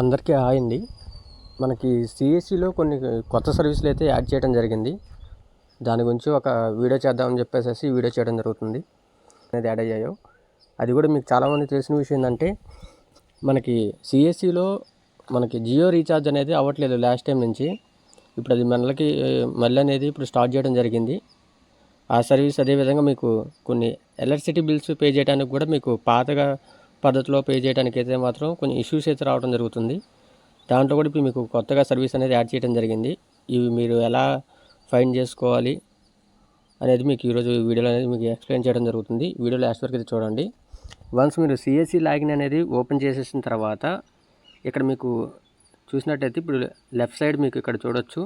అందరికీ హాయ్ అండి. మనకి సిఎస్సిలో కొన్ని కొత్త సర్వీసులు అయితే యాడ్ చేయడం జరిగింది. దాని గురించి ఒక వీడియో చేద్దామని చెప్పేసి వీడియో చేయడం జరుగుతుంది. అనేది యాడ్ అయ్యాయో. అది కూడా మీకు చాలామంది తెలిసిన విషయం ఏంటంటే మనకి సిఎస్సిలో మనకి జియో రీఛార్జ్ అనేది అవ్వట్లేదు లాస్ట్ టైం నుంచి. ఇప్పుడు అది మనకి మళ్ళీ అనేది ఇప్పుడు స్టార్ట్ చేయడం జరిగింది. ఆ సర్వీస్ అదేవిధంగా మీకు కొన్ని ఎలక్ట్రిసిటీ బిల్స్ పే చేయడానికి కూడా మీకు పాతగా పద్ధతిలో పే చేయడానికి అయితే మాత్రం కొన్ని ఇష్యూస్ అయితే రావడం జరుగుతుంది. దాంట్లో కూడా ఇప్పుడు మీకు కొత్తగా సర్వీస్ అనేది యాడ్ చేయడం జరిగింది. ఇవి మీరు ఎలా ఫైండ్ చేసుకోవాలి అనేది మీకు ఈరోజు ఈ వీడియోలో అనేది మీకు ఎక్స్ప్లెయిన్ చేయడం జరుగుతుంది. వీడియో లాస్ట్ వరకు అయితే చూడండి. వన్స్ మీరు సిఎస్సి లాగిన్ అనేది ఓపెన్ చేసేసిన తర్వాత ఇక్కడ మీకు చూసినట్టయితే ఇప్పుడు లెఫ్ట్ సైడ్ మీకు ఇక్కడ చూడొచ్చు.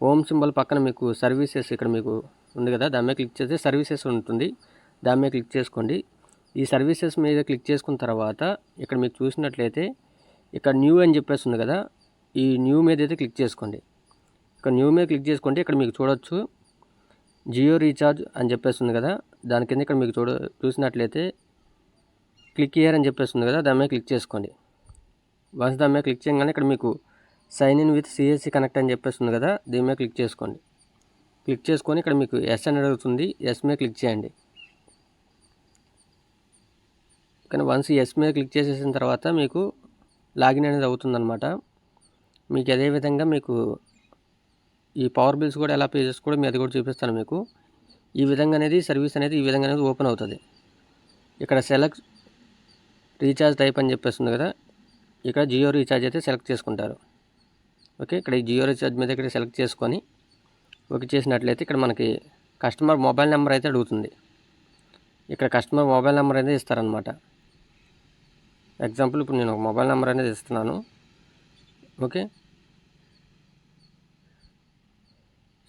ఓమ్ సింబల్ పక్కన మీకు సర్వీసెస్ ఇక్కడ మీకు ఉంది కదా. దాని మీద క్లిక్ చేస్తే సర్వీసెస్ ఉంటుంది. దాని మీద క్లిక్ చేసుకోండి. ఈ సర్వీసెస్ మీద క్లిక్ చేసుకున్న తర్వాత ఇక్కడ మీకు చూసినట్లయితే ఇక్కడ న్యూ అని చెప్పేసి ఉంది కదా ఈ న్యూ మీద అయితే క్లిక్ చేసుకోండి. ఇక్కడ న్యూ మీద క్లిక్ చేసుకోండి ఇక్కడ మీకు చూడొచ్చు జియో రీఛార్జ్ అని చెప్పేసి ఉంది కదా దాని కింద ఇక్కడ మీకు చూడ చూసినట్లయితే క్లిక్ ఇయర్ అని చెప్పేసి ఉంది కదా దాని మీద క్లిక్ చేసుకోండి. వన్స్ దాని మీద క్లిక్ చేయగానే ఇక్కడ మీకు sign in with CSC connect అని చెప్పేసి ఉంది కదా దీని మీద క్లిక్ చేసుకోండి. క్లిక్ చేసుకొని ఇక్కడ మీకు ఎస్ అని అడుగుతుంది ఎస్ మీద క్లిక్ చేయండి. కానీ వన్స్ ఎస్ మీద క్లిక్ చేసేసిన తర్వాత మీకు లాగిన్ అనేది అవుతుందన్నమాట. మీకు అదేవిధంగా మీకు ఈ పవర్ బిల్స్ కూడా ఎలా పే చేసుకోవడం మీ అది కూడా చూపిస్తాను మీకు. ఈ విధంగా అనేది సర్వీస్ అనేది ఈ విధంగా అనేది ఓపెన్ అవుతుంది. ఇక్కడ సెలెక్ట్ రీఛార్జ్ టైప్ అని చెప్పేస్తుంది కదా. ఇక్కడ జియో రీఛార్జ్ అయితే సెలెక్ట్ చేసుకుంటారు. ఓకే ఇక్కడ ఈ జియో రీఛార్జ్ మీద ఇక్కడ సెలెక్ట్ చేసుకొని ఓకే చేసినట్లయితే ఇక్కడ మనకి కస్టమర్ మొబైల్ నెంబర్ అయితే అడుగుతుంది. ఇక్కడ కస్టమర్ మొబైల్ నెంబర్ అయితే ఇస్తారనమాట ఎగ్జాంపుల్ ఇప్పుడు నేను ఒక మొబైల్ నెంబర్ అనేది ఇస్తున్నాను. ఓకే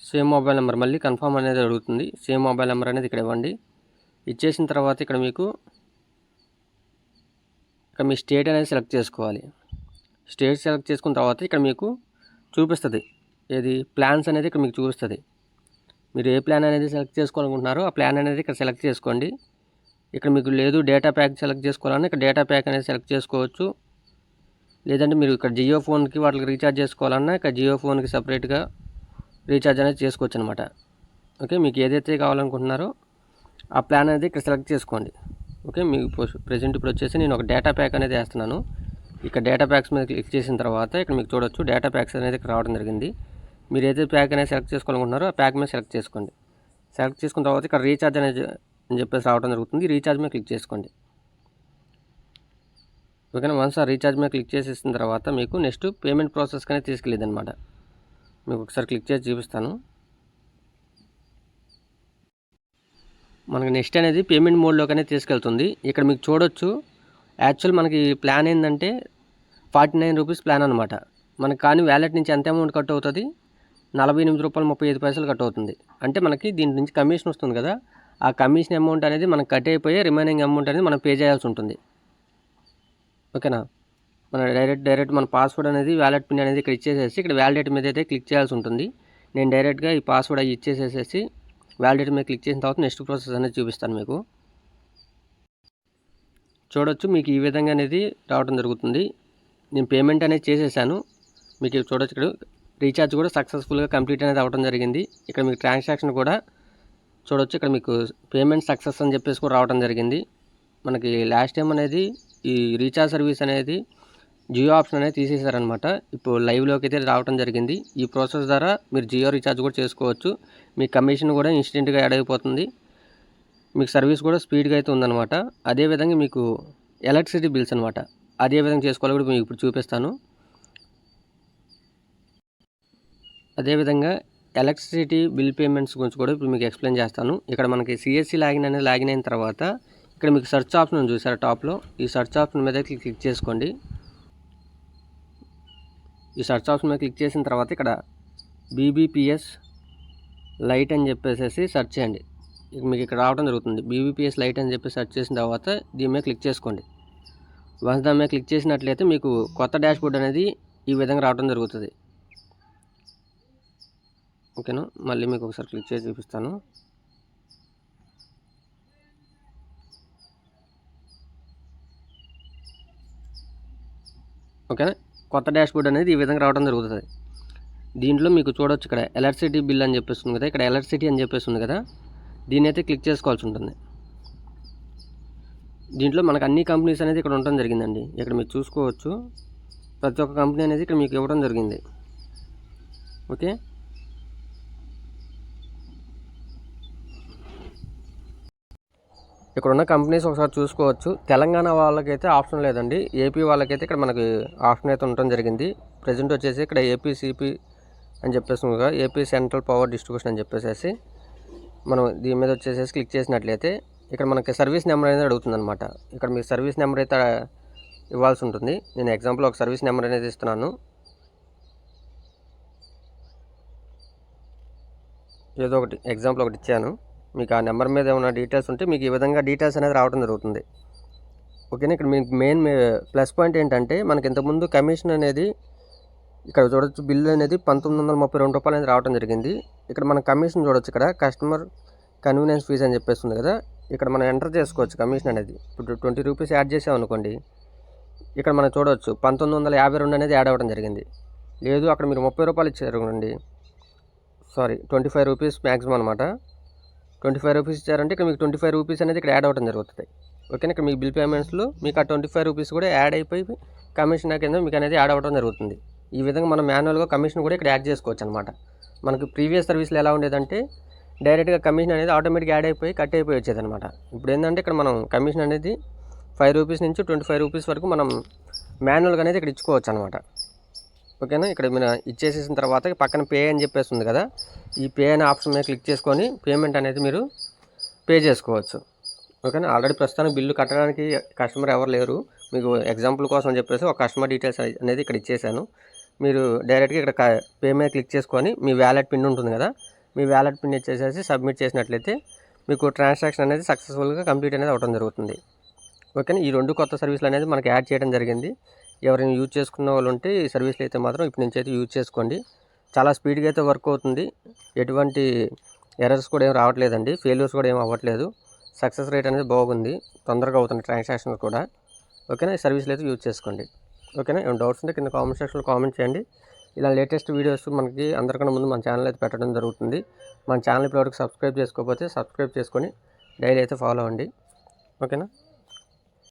సేమ్ మొబైల్ నెంబర్ మళ్ళీ కన్ఫర్మ్ అనేది అడుగుతుంది. సేమ్ మొబైల్ నెంబర్ అనేది ఇక్కడ ఇవ్వండి. ఇచ్చేసిన తర్వాత ఇక్కడ మీకు ఇక్కడ మీ స్టేట్ అనేది సెలెక్ట్ చేసుకోవాలి. స్టేట్ సెలెక్ట్ చేసుకున్న తర్వాత ఇక్కడ మీకు చూపిస్తుంది. ఏది? ప్లాన్స్ అనేది ఇక్కడ మీకు చూపిస్తుంది. మీరు ఏ ప్లాన్ అనేది సెలెక్ట్ చేసుకోవాలనుకుంటున్నారో ఆ ప్లాన్ అనేది ఇక్కడ సెలెక్ట్ చేసుకోండి. ఇక్కడ మీకు లేదు డేటా ప్యాక్ సెలెక్ట్ చేసుకోవాలని ఇక్కడ డేటా ప్యాక్ అనేది సెలెక్ట్ చేసుకోవచ్చు. లేదంటే మీరు ఇక్కడ జియో ఫోన్కి వాటికి రీఛార్జ్ చేసుకోవాలన్నా ఇక్కడ జియో ఫోన్కి సపరేట్గా రీఛార్జ్ అనేది చేసుకోవచ్చు అనమాట ఓకే మీకు ఏదైతే కావాలనుకుంటున్నారో ఆ ప్లాన్ అనేది ఇక్కడ సెలెక్ట్ చేసుకోండి. ఓకే మీకు ప్రజెంట్ ఇప్పుడు వచ్చేసి నేను ఒక డేటా ప్యాక్ అనేది వేస్తున్నాను. ఇక్కడ డేటా ప్యాక్స్ మీద క్లిక్ చేసిన తర్వాత ఇక్కడ మీకు చూడొచ్చు డేటా ప్యాక్స్ అనేది ఇక్కడ రావడం జరిగింది. మీరు ఏదైతే ప్యాక్ అనేది సెలెక్ట్ చేసుకోవాలనుకుంటున్నారో ఆ ప్యాక్ మీద సెలెక్ట్ చేసుకోండి. సెలెక్ట్ చేసుకున్న తర్వాత ఇక్కడ రీఛార్జ్ అనేది అని చెప్పేసి రావడం జరుగుతుంది. రీఛార్జ్ మీద క్లిక్ చేసుకోండి. ఓకేనా? వన్స్ ఆ రీఛార్జ్ మీద క్లిక్ చేసేసిన తర్వాత మీకు నెక్స్ట్ పేమెంట్ ప్రాసెస్ కానీ తీసుకెళ్ళేదనమాట మీకు ఒకసారి క్లిక్ చేసి చూపిస్తాను. మనకి నెక్స్ట్ అనేది పేమెంట్ మోడ్లోకనే తీసుకెళ్తుంది. ఇక్కడ మీకు చూడొచ్చు. యాక్చువల్ మనకి ప్లాన్ ఏంటంటే ఫార్టీ నైన్ రూపీస్ ప్లాన్ అనమాట మనకి కానీ వ్యాలెట్ నుంచి ఎంత అమౌంట్ కట్ అవుతుంది? నలభై ఎనిమిది రూపాయలు ముప్పై ఐదు పైసలు కట్ అవుతుంది. అంటే మనకి దీని నుంచి కమిషన్ వస్తుంది కదా. ఆ కమిషన్ అమౌంట్ అనేది మనకు కట్ అయిపోయి రిమైనింగ్ అమౌంట్ అనేది మనం పే చేయాల్సి ఉంటుంది. ఓకేనా? మన డైరెక్ట్ డైరెక్ట్ మన పాస్వర్డ్ అనేది వ్యాలెట్ పిన్ అనేది ఇక్కడ ఇచ్చేసేసి ఇక్కడ వ్యాలిడేట్ మీద అయితే క్లిక్ చేయాల్సి ఉంటుంది. నేను డైరెక్ట్గా ఈ పాస్వర్డ్ అవి ఇచ్చేసేసి వ్యాలిడేట్ మీద క్లిక్ చేసిన తర్వాత నెక్స్ట్ ప్రాసెస్ అనేది చూపిస్తాను మీకు. చూడొచ్చు మీకు ఈ విధంగా అనేది రావడం జరుగుతుంది. నేను పేమెంట్ అనేది చేసేసాను. మీకు చూడొచ్చు ఇక్కడ రీఛార్జ్ కూడా సక్సెస్ఫుల్గా కంప్లీట్ అనేది అవ్వడం జరిగింది. ఇక్కడ మీకు ట్రాన్సాక్షన్ కూడా చూడొచ్చు. ఇక్కడ మీకు పేమెంట్ సక్సెస్ అని చెప్పేసి కూడా రావడం జరిగింది. మనకి లాస్ట్ టైం అనేది ఈ రీఛార్జ్ సర్వీస్ అనేది జియో ఆప్షన్ అనేది తీసేశారనమాట ఇప్పుడు లైవ్లోకి అయితే రావడం జరిగింది. ఈ ప్రాసెస్ ద్వారా మీరు జియో రీఛార్జ్ కూడా చేసుకోవచ్చు. మీ కమిషన్ కూడా ఇన్స్టెంట్గా యాడ్ అయిపోతుంది. మీకు సర్వీస్ కూడా స్పీడ్గా అయితే ఉందన్నమాట. అదేవిధంగా మీకు ఎలక్ట్రిసిటీ బిల్స్ అనమాట అదే విధంగా చేసుకోవాలి కూడా మీకు ఇప్పుడు చూపిస్తాను. అదేవిధంగా ఎలక్ట్రిసిటీ బిల్ పేమెంట్స్ గురించి కూడా ఇప్పుడు మీకు ఎక్స్ప్లెయిన్ చేస్తాను. ఇక్కడ మనకి సిఎస్సి లాగిన్ అనేది లాగిన్ అయిన తర్వాత ఇక్కడ మీకు సెర్చ్ ఆప్షన్ చూసారు టాప్లో ఈ సెర్చ్ ఆప్షన్ మీద క్లిక్ చేసుకోండి. ఈ సెర్చ్ ఆప్షన్ మీద క్లిక్ చేసిన తర్వాత ఇక్కడ బీబీపీఎస్ లైట్ అని చెప్పేసి సెర్చ్ చేయండి. మీకు ఇక్కడ రావడం జరుగుతుంది. బీబీపీఎస్ లైట్ అని చెప్పి సెర్చ్ చేసిన తర్వాత దీని మీద క్లిక్ చేసుకోండి. వన్స్ దాని మీద క్లిక్ చేసినట్లయితే మీకు కొత్త డాష్ బోర్డ్ అనేది ఈ విధంగా రావడం జరుగుతుంది. ఓకేనా? మళ్ళీ మీకు ఒకసారి క్లిక్ చేసి చూపిస్తాను. ఓకేనా? కొత్త డాష్బోర్డ్ అనేది ఈ విధంగా రావడం జరుగుతుంది. దీంట్లో మీకు చూడొచ్చు ఇక్కడ ఎలక్ట్రిసిటీ బిల్ అని చెప్పేస్తుంది కదా ఇక్కడ ఎలక్ట్రిసిటీ అని చెప్పేస్తుంది కదా దీన్ని అయితే క్లిక్ చేసుకోవాల్సి ఉంటుంది. దీంట్లో మనకు అన్ని కంపెనీస్ అనేది ఇక్కడ ఉండడం జరిగిందండి. ఇక్కడ మీరు చూసుకోవచ్చు. ప్రతి ఒక్క కంపెనీ అనేది ఇక్కడ మీకు ఇవ్వడం జరిగింది. ఓకే? ఇక్కడ ఉన్న కంపెనీస్ ఒకసారి చూసుకోవచ్చు. తెలంగాణ వాళ్ళకైతే ఆప్షన్ లేదండి. ఏపీ వాళ్ళకైతే ఇక్కడ మనకి ఆప్షన్ అయితే ఉండటం జరిగింది. ప్రజెంట్ వచ్చేసి ఇక్కడ ఏపీసీపీ అని చెప్పేసి ఉంది కదా. ఏపీ సెంట్రల్ పవర్ డిస్ట్రిబ్యూషన్ అని చెప్పేసి మనం దీని మీద వచ్చేసేసి క్లిక్ చేసినట్లయితే ఇక్కడ మనకి సర్వీస్ నెంబర్ అనేది అడుగుతుంది అనమాట ఇక్కడ మీకు సర్వీస్ నెంబర్ అయితే ఇవ్వాల్సి ఉంటుంది. నేను ఎగ్జాంపుల్ ఒక సర్వీస్ నెంబర్ అనేది ఇస్తున్నాను. ఏదో ఒకటి ఎగ్జాంపుల్ ఒకటి ఇచ్చాను. మీకు ఆ నెంబర్ మీద ఏమైనా డీటెయిల్స్ ఉంటే మీకు ఈ విధంగా డీటెయిల్స్ అనేది రావడం జరుగుతుంది. ఓకేనా? ఇక్కడ మీకు మెయిన్ ప్లస్ పాయింట్ ఏంటంటే మనకి ఇంతకుముందు కమిషన్ అనేది ఇక్కడ చూడొచ్చు బిల్లు అనేది పంతొమ్మిది వందల ముప్పై రెండు రూపాయలు అనేది రావడం జరిగింది. ఇక్కడ మనం కమిషన్ చూడొచ్చు ఇక్కడ కస్టమర్ కన్వీనియన్స్ ఫీజ్ అని చెప్పేస్తుంది కదా. ఇక్కడ మనం ఎంటర్ చేసుకోవచ్చు కమిషన్ అనేది. ఇప్పుడు ట్వంటీ రూపీస్ యాడ్ చేసాం అనుకోండి ఇక్కడ మనం చూడవచ్చు పంతొమ్మిది వందల యాభై రెండు అనేది యాడ్ అవ్వడం జరిగింది. లేదు అక్కడ మీరు ముప్పై రూపాయలు ఇచ్చారు అండి sorry twenty five rupees maximum అనమాట ట్వంటీ ఫైవ్ రూపీస్ ఇచ్చారంటే ఇక్కడ మీకు ట్వంటీ ఫైవ్ రూపీస్ అనేది ఇక్కడ యాడ్ అవ్వడం జరుగుతుంది. ఓకేనా? ఇక్కడ మీ బిల్ పేమెంట్స్లో మీకు ఆ ట్వంటీ ఫైవ్ రూపీస్ కూడా యాడ్ అయిపోయి కమిషన్ కింద మీకు అనేది యాడ్ అవ్వడం జరుగుతుంది. ఈ విధంగా మనం మాన్యువల్గా కమిషన్ కూడా ఇక్కడ యాడ్ చేసుకోవచ్చు అనమాట మనకి ప్రీవియస్ సర్వీస్లో ఎలా ఉండేదంటే డైరెక్ట్గా కమిషన్ అనేది ఆటోమేటిక్ యాడ్ అయిపోయి కట్ అయిపోయి వచ్చేది అనమాట ఇప్పుడు ఏంటంటే ఇక్కడ మనం కమిషన్ అనేది ఫైవ్ రూపీస్ నుంచి ట్వంటీ ఫైవ్ రూపీస్ వరకు మనం మాన్యువల్గా అనేది ఇక్కడ ఇచ్చుకోవచ్చు అనమాట ఓకేనా? ఇక్కడ మీరు ఇచ్చేసేసిన తర్వాత పక్కన పే అని చెప్పేసి ఉంది కదా? ఈ పే అనే ఆప్షన్ మీద క్లిక్ చేసుకొని పేమెంట్ అనేది మీరు పే చేసుకోవచ్చు. ఓకేనా? ఆల్రెడీ ప్రస్తుతానికి బిల్లు కట్టడానికి కస్టమర్ ఎవరు లేరు. మీకు ఎగ్జాంపుల్ కోసం చెప్పేసి ఒక కస్టమర్ డీటెయిల్స్ అనేది ఇక్కడ ఇచ్చేసాను. మీరు డైరెక్ట్గా ఇక్కడ పే మీద క్లిక్ చేసుకొని మీ వ్యాలెట్ పిన్ ఉంటుంది కదా? మీ వ్యాలెట్ పిన్ ఇచ్చేసేసి సబ్మిట్ చేసినట్లయితే మీకు ట్రాన్సాక్షన్ అనేది సక్సెస్ఫుల్గా కంప్లీట్ అనేది అవ్వడం జరుగుతుంది. ఓకేనా? ఈ రెండు కొత్త సర్వీసులు అనేది మనకి యాడ్ చేయడం జరిగింది. ఎవరైనా యూజ్ చేసుకున్న వాళ్ళు ఉంటే ఈ సర్వీస్లు అయితే మాత్రం ఇప్పటి నుంచి అయితే యూజ్ చేసుకోండి. చాలా స్పీడ్గా అయితే వర్క్ అవుతుంది. ఎటువంటి ఎర్రర్స్ కూడా ఏం రావట్లేదండి. ఫెయిల్యూర్స్ కూడా ఏం అవ్వట్లేదు. సక్సెస్ రేట్ అనేది బాగుంది. తొందరగా అవుతుంది ట్రాన్సాక్షన్స్ కూడా. ఓకేనా? ఈ సర్వీస్లు అయితే యూజ్ చేసుకోండి. ఓకేనా? ఏమైనా డౌట్స్ ఉంటే కింద కామెంట్ సెక్షన్లో కామెంట్ చేయండి. ఇలా లేటెస్ట్ వీడియోస్ మనకి అందరికన్నా ముందు మన ఛానల్ అయితే పెట్టడం జరుగుతుంది. మన ఛానల్ ఇప్పటివరకు సబ్స్క్రైబ్ చేసుకోకపోతే సబ్స్క్రైబ్ చేసుకొని డైలీ అయితే ఫాలో అవ్వండి. ఓకేనా?